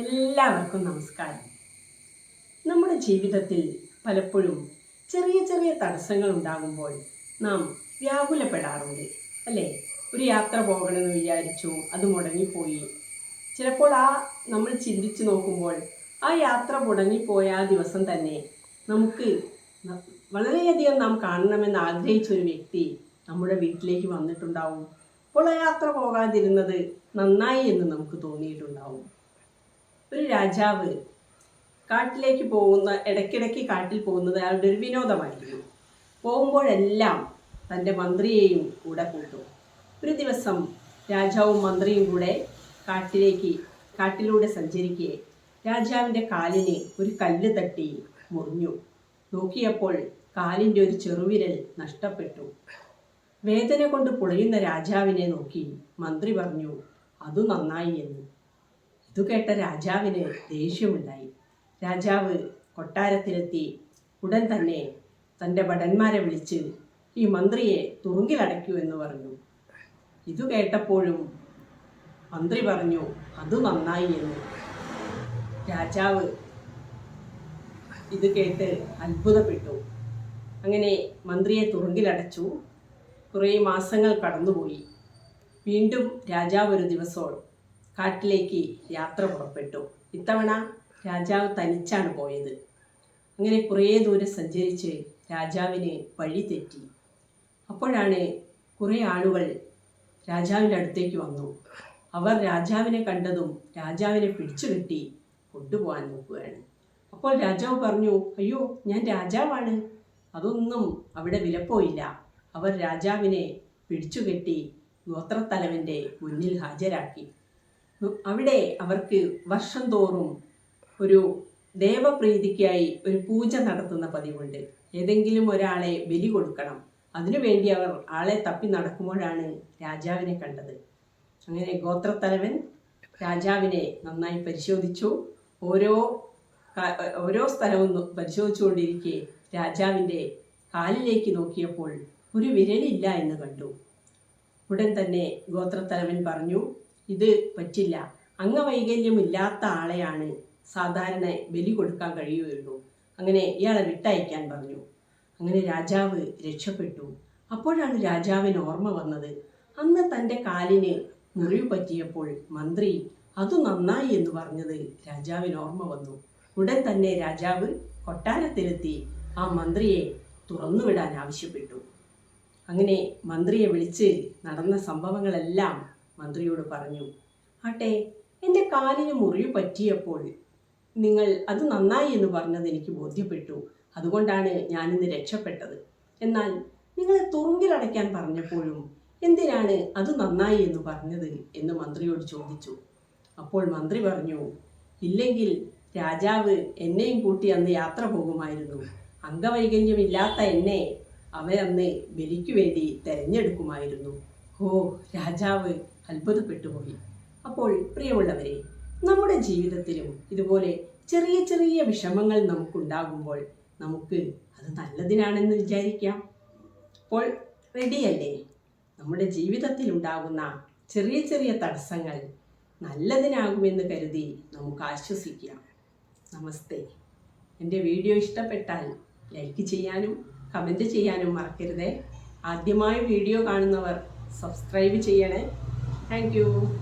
എല്ലാവർക്കും നമസ്കാരം. നമ്മുടെ ജീവിതത്തിൽ പലപ്പോഴും ചെറിയ ചെറിയ തടസ്സങ്ങൾ ഉണ്ടാകുമ്പോൾ നാം വ്യാകുലപ്പെടാറുണ്ട് അല്ലേ? ഒരു യാത്ര പോകണമെന്ന് വിചാരിച്ചു അത് മുടങ്ങിപ്പോയി. ചിലപ്പോൾ ആ നമ്മൾ ചിന്തിച്ചു നോക്കുമ്പോൾ ആ യാത്ര മുടങ്ങിപ്പോയ ആ ദിവസം തന്നെ നമുക്ക് വളരെയധികം നാം കാണണമെന്ന് ആഗ്രഹിച്ച ഒരു വ്യക്തി നമ്മുടെ വീട്ടിലേക്ക് വന്നിട്ടുണ്ടാവും. അപ്പോൾ ആ യാത്ര പോകാതിരുന്നത് നന്നായി എന്ന് നമുക്ക് തോന്നിയിട്ടുണ്ടാവും. ഒരു രാജാവ് കാട്ടിലേക്ക് പോകുന്ന ഇടയ്ക്കിടയ്ക്ക് കാട്ടിൽ പോകുന്നത് അയാളുടെ ഒരു വിനോദമായിരുന്നു പോകുമ്പോഴെല്ലാം തന്റെ മന്ത്രിയെയും കൂടെ കൂട്ടും. ഒരു ദിവസം രാജാവും മന്ത്രിയും കൂടെ കാട്ടിലേക്ക് കാട്ടിലൂടെ സഞ്ചരിക്കെ രാജാവിന്റെ കാലിന് ഒരു കല്ല് തട്ടി മുറിഞ്ഞു. നോക്കിയപ്പോൾ കാലിന്റെ ഒരു ചെറുവിരൽ നഷ്ടപ്പെട്ടു. വേദന കൊണ്ട് പുളയുന്ന രാജാവിനെ നോക്കി മന്ത്രി പറഞ്ഞു അത് നന്നായി എന്ന്. ഇത് കേട്ട രാജാവിന് ദേഷ്യമുണ്ടായി. രാജാവ് കൊട്ടാരത്തിലെത്തി ഉടൻ തന്നെ തന്റെ ഭടന്മാരെ വിളിച്ച് ഈ മന്ത്രിയെ തുറുങ്കിലടയ്ക്കൂ എന്ന് പറഞ്ഞു. ഇത് കേട്ടപ്പോഴും മന്ത്രി പറഞ്ഞു അത് നന്നായി എന്ന്. രാജാവ് ഇത് കേട്ട് അത്ഭുതപ്പെട്ടു. അങ്ങനെ മന്ത്രിയെ തുറുങ്കിലടച്ചു. കുറേ മാസങ്ങൾ കടന്നുപോയി. വീണ്ടും രാജാവ് ഒരു ദിവസം കാട്ടിലേക്ക് യാത്ര പുറപ്പെട്ടു. ഇത്തവണ രാജാവ് തനിച്ചാണ് പോയത്. അങ്ങനെ കുറേ ദൂരെ സഞ്ചരിച്ച് രാജാവിനെ വഴി തെറ്റി. അപ്പോഴാണ് കുറേ ആളുകൾ രാജാവിന്റെ അടുത്തേക്ക് വന്നു. അവർ രാജാവിനെ കണ്ടതും രാജാവിനെ പിടിച്ചു കെട്ടി കൊണ്ടുപോകാൻ നോക്കുകയാണ്. അപ്പോൾ രാജാവ് പറഞ്ഞു അയ്യോ ഞാൻ രാജാവാണ്. അതൊന്നും അവിടെ വിലപ്പോയില്ല. അവർ രാജാവിനെ പിടിച്ചുകെട്ടി ഗോത്രത്തലവന്റെ മുന്നിൽ ഹാജരാക്കി. അവിടെ അവർക്ക് വർഷം തോറും ഒരു ദേവപ്രീതിക്കായി ഒരു പൂജ നടത്തുന്ന പതിവുണ്ട്. ഏതെങ്കിലും ഒരാളെ ബലി കൊടുക്കണം. അതിനുവേണ്ടി അവർ ആളെ തപ്പി നടക്കുമ്പോഴാണ് രാജാവിനെ കണ്ടത്. അങ്ങനെ ഗോത്രത്തലവൻ രാജാവിനെ നന്നായി പരിശോധിച്ചു. ഓരോ ഓരോ സ്ഥലവും പരിശോധിച്ചുകൊണ്ടിരിക്കെ രാജാവിന്റെ കാലിലേക്ക് നോക്കിയപ്പോൾ ഒരു വിരലില്ല എന്ന് കണ്ടു. ഉടൻ തന്നെ ഗോത്രത്തലവൻ പറഞ്ഞു ഇത് പറ്റില്ല. അംഗവൈകല്യമില്ലാത്ത ആളെയാണ് സാധാരണ ബലി കൊടുക്കാൻ കഴിയുകയുള്ളൂ. അങ്ങനെ ഇയാളെ വിട്ടയക്കാൻ പറഞ്ഞു. അങ്ങനെ രാജാവ് രക്ഷപ്പെട്ടു. അപ്പോഴാണ് രാജാവിന് ഓർമ്മ വന്നത്. അന്ന് തന്റെ കാലിന് മുറിവ് പറ്റിയപ്പോൾ മന്ത്രി അത് നന്നായി എന്ന് പറഞ്ഞത് രാജാവിന് ഓർമ്മ വന്നു. ഉടൻ തന്നെ രാജാവ് കൊട്ടാരത്തിലെത്തി ആ മന്ത്രിയെ തുറന്നുവിടാൻ ആവശ്യപ്പെട്ടു. അങ്ങനെ മന്ത്രിയെ വിളിച്ച് നടന്ന സംഭവങ്ങളെല്ലാം മന്ത്രിയോട് പറഞ്ഞു ആട്ടെ എന്റെ കാലിന് മുറിവ് പറ്റിയപ്പോൾ നിങ്ങൾ അത് നന്നായി എന്ന് പറഞ്ഞത് എനിക്ക് ബോധ്യപ്പെട്ടു. അതുകൊണ്ടാണ് ഞാനിന്ന് രക്ഷപ്പെട്ടത്. എന്നാൽ നിങ്ങളെ തുറുങ്കിലടയ്ക്കാൻ പറഞ്ഞപ്പോഴും എന്തിനാണ് അത് നന്നായി എന്ന് പറഞ്ഞത് എന്ന് മന്ത്രിയോട് ചോദിച്ചു. അപ്പോൾ മന്ത്രി പറഞ്ഞു ഇല്ലെങ്കിൽ രാജാവ് എന്നെയും കൂട്ടി അന്ന് യാത്ര പോകുമായിരുന്നു. അംഗവൈകല്യമില്ലാത്ത എന്നെ അവരന്ന് ബലിക്കു വേണ്ടി തെരഞ്ഞെടുക്കുമായിരുന്നു. ഓ രാജാവ് അത്ഭുതപ്പെട്ടുപോയി. അപ്പോൾ പ്രിയമുള്ളവരെ നമ്മുടെ ജീവിതത്തിലും ഇതുപോലെ ചെറിയ ചെറിയ വിഷമങ്ങൾ നമുക്കുണ്ടാകുമ്പോൾ നമുക്ക് അത് നല്ലതിനാണെന്ന് വിചാരിക്കാം. അപ്പോൾ റെഡിയല്ലേ? നമ്മുടെ ജീവിതത്തിൽ ഉണ്ടാകുന്ന ചെറിയ ചെറിയ തടസ്സങ്ങൾ നല്ലതിനാകുമെന്ന് കരുതി നമുക്ക് ആശ്വസിക്കാം. നമസ്തേ. എന്റെ വീഡിയോ ഇഷ്ടപ്പെട്ടാൽ ലൈക്ക് ചെയ്യാനും കമന്റ് ചെയ്യാനും മറക്കരുതേ. ആദ്യമായി വീഡിയോ കാണുന്നവർ സബ്സ്ക്രൈബ് ചെയ്യണേ. Thank you.